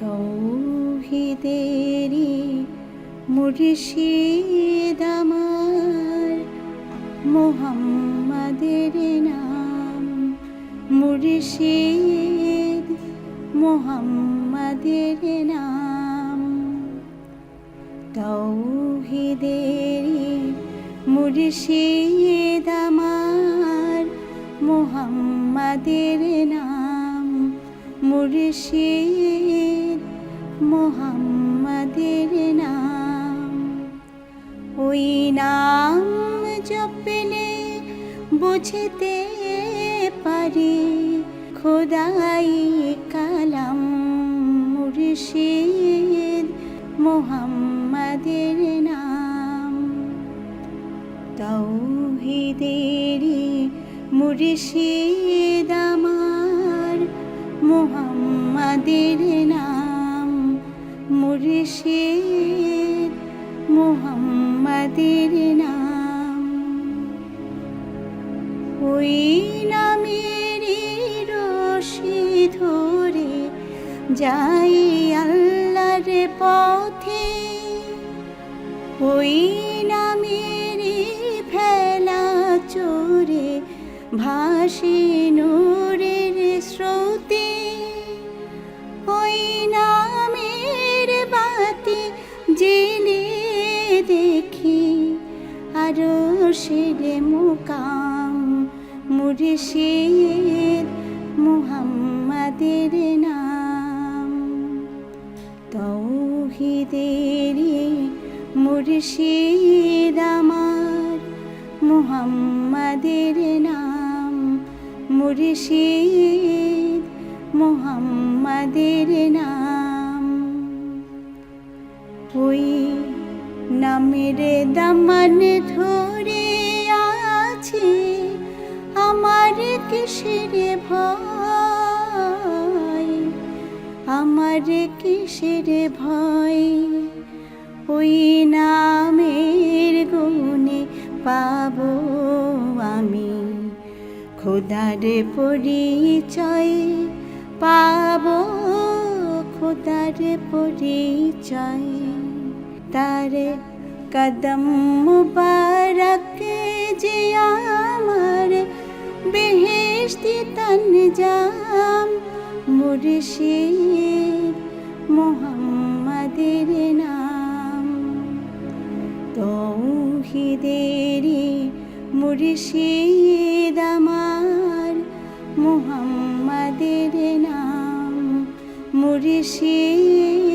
তৌহিদেরি মুর্শিদ মোহাম্মদের নাম মুর্শিদ মোহাম্মদের নাম। তৌহিদেরি মুর্শিদ মোহাম্মদের নাম মুর্শিদ। মোহাম্মদের নাম। ওই নাম জপলে বুঝতে পারি, খোদাই কালাম মুর্শিদ মোহাম্মদের নাম। তৌহিদেরি মুর্শিদ আমার, মোহাম্মদের মুর্শিদ মোহাম্মদের নাম। ওই নামের রশি ধরে যাই আল্লাহর পথে। ওই নামের ভেলা চোরে ভাসে নূরের দেখি আরও সেরে মুকাম মুর্শিদ মুহাম্মাদের নাম। তৌহিদেরি মুর্শিদ আমার মুহাম্মাদের নাম। মুর্শিদ মুহাম্মাদের নাম। ওই নামের দামান ধরে আছে আমার কিসের ভয়? আমার কিসের ভয়? ওই নামের গুণে পাব আমি। খোদার পরিচয় পাব, খোদার পরিচয়। তার কদম মুবারক যে আমার বেহেশতি তন জাম মুর্শিদ মোহাম্মদের নাম তৌহিদেরি মুর্শিদ আমার মোহাম্মদের নাম মুর্শিদ